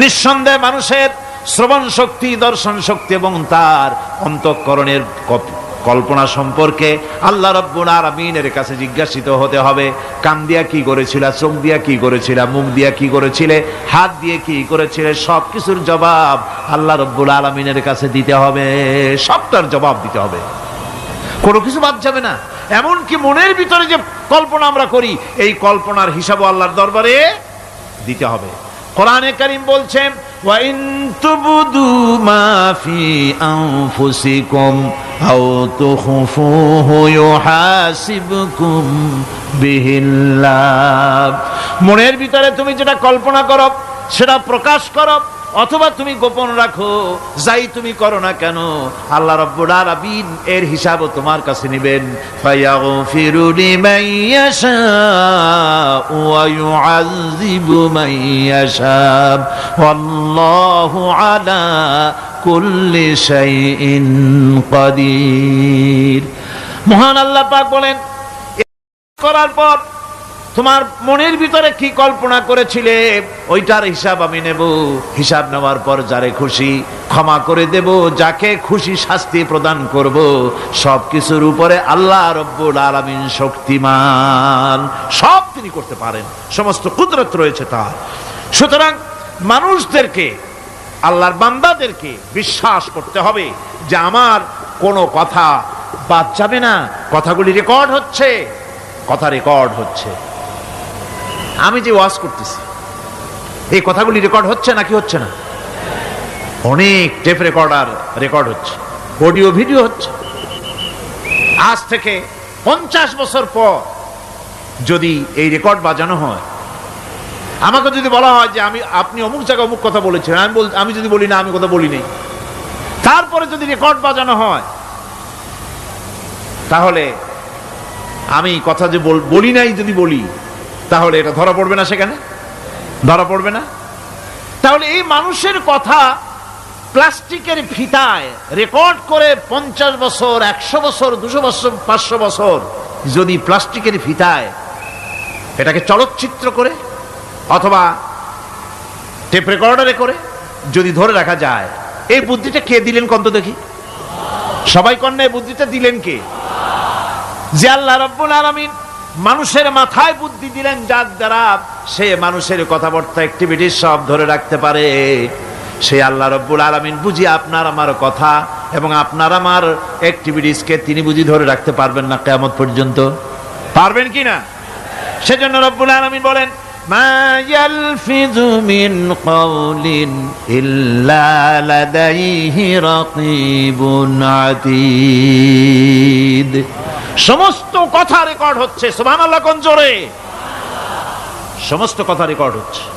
নিঃসন্দেহে মানুষের শ্রবণ শক্তি, দর্শন শক্তি এবং তার অন্তঃকরণের কল্পনা সম্পর্কে আল্লাহ রব্বুল আলমিনের কাছে জিজ্ঞাসিত হতে হবে, কান দিয়া কি করেছিল, চোখ দিয়া কি করেছিল, মুখ দিয়া কি করেছিলে, হাত দিয়ে কি করেছিলে সব কিছুর জবাব আল্লাহ রব্বুল আলমিনের কাছে দিতে হবে, সবটার জবাব দিতে হবে। কোনো কিছু বাদ যাবে না। এমনকি মনের ভিতরে যে কল্পনা আমরা করি, এই কল্পনার হিসাবও আল্লাহর দরবারে দিতে হবে। কোরআনে করিম বলছেন وَإِن تُبْدُوا مَا فِي أَنفُسِكُمْ أَوْ تُخْفُوهُ يُحَاسِبْكُم بِهِ اللَّهُ মনের ভিতরে তুমি যেটা কল্পনা করো সেটা প্রকাশ করো অথবা তুমি গোপন রাখো যাই তুমি করো না কেন আল্লাহ রব্বুল আলামিন এর হিসাবও তোমার কাছে নেবেন ফায়াগফিরু লিমান ইয়াশাউ ওয়া من يشاء والله على كل شيء قدير মহান আল্লাহ পাক বলেন করার পর তোমার মনের ভিতরে কি কল্পনা করেছিলে? ওইটার হিসাব আমি নেব। হিসাব নেওয়ার পর যারে খুশি ক্ষমা করে দেব, যাকে খুশি শাস্তি প্রদান করব। সব কিছুর উপরে আল্লাহ রব্বুল আলামিন শক্তিমান। সব তিনি করতে পারেন, সমস্ত কুদরত রয়েছে তার। সুতরাং মানুষদেরকে, আল্লাহর বান্দাদেরকে বিশ্বাস করতে হবে যে আমার কোনো কথা বাদ যাবে না। কথাগুলি রেকর্ড হচ্ছে, কথা রেকর্ড হচ্ছে। আমি যে ওয়াজ করতেছি, এই কথাগুলি রেকর্ড হচ্ছে নাকি হচ্ছে না? অনেক টেপ রেকর্ডার রেকর্ড হচ্ছে অডিও ভিডিও হচ্ছে। আজ থেকে পঞ্চাশ বছর পর যদি এই রেকর্ড বাজানো হয়, আমাকে যদি বলা হয় যে আমি, আপনি অমুক জায়গায় অমুক কথা বলেছেন, আমি বল, আমি যদি বলি না, আমি কথা বলি নাই। তারপরে যদি রেকর্ড বাজানো হয়, তাহলে আমি কথা যে বল- বলি নাই যদি বলি তাহলে এটা ধরা পড়বে না সেখানে? ধরা পড়বে না? তাহলে এই মানুষের কথা প্লাস্টিকের ফিতায় রেকর্ড করে পঞ্চাশ বছর, একশো বছর, দুশো বছর, পাঁচশো বছর যদি প্লাস্টিকের ফিতায় এটাকে চলচ্চিত্র করে অথবা টেপ রেকর্ডারে করে যদি ধরে রাখা যায়, এই বুদ্ধিটা কে দিলেন কন্ত দেখি? সবাই কন্যা এই বুদ্ধিটা দিলেন কে? যে আল্লাহ রব্বুল আলামিন মানুষের মাথায় বুদ্ধি দিলেন, যার দ্বারা সে মানুষের কথাবার্তা অ্যাক্টিভিটি সব ধরে রাখতে পারে। সে আল্লাহ রব্বুল আলমিন বুঝি আপনার আমার কথা এবং আপনার আমার অ্যাক্টিভিটিসকে তিনি বুঝি ধরে রাখতে পারবেন না কেমন পর্যন্ত। পারবেন কি না? সেজন্য রব্বুল আলমিন বলেন মা يلفظ من قول إلا لديه رقيب عتيد সমস্ত কথা রেকর্ড হচ্ছে, সুবহানাল্লাহ কোন জোরে? সমস্ত কথা রেকর্ড হচ্ছে।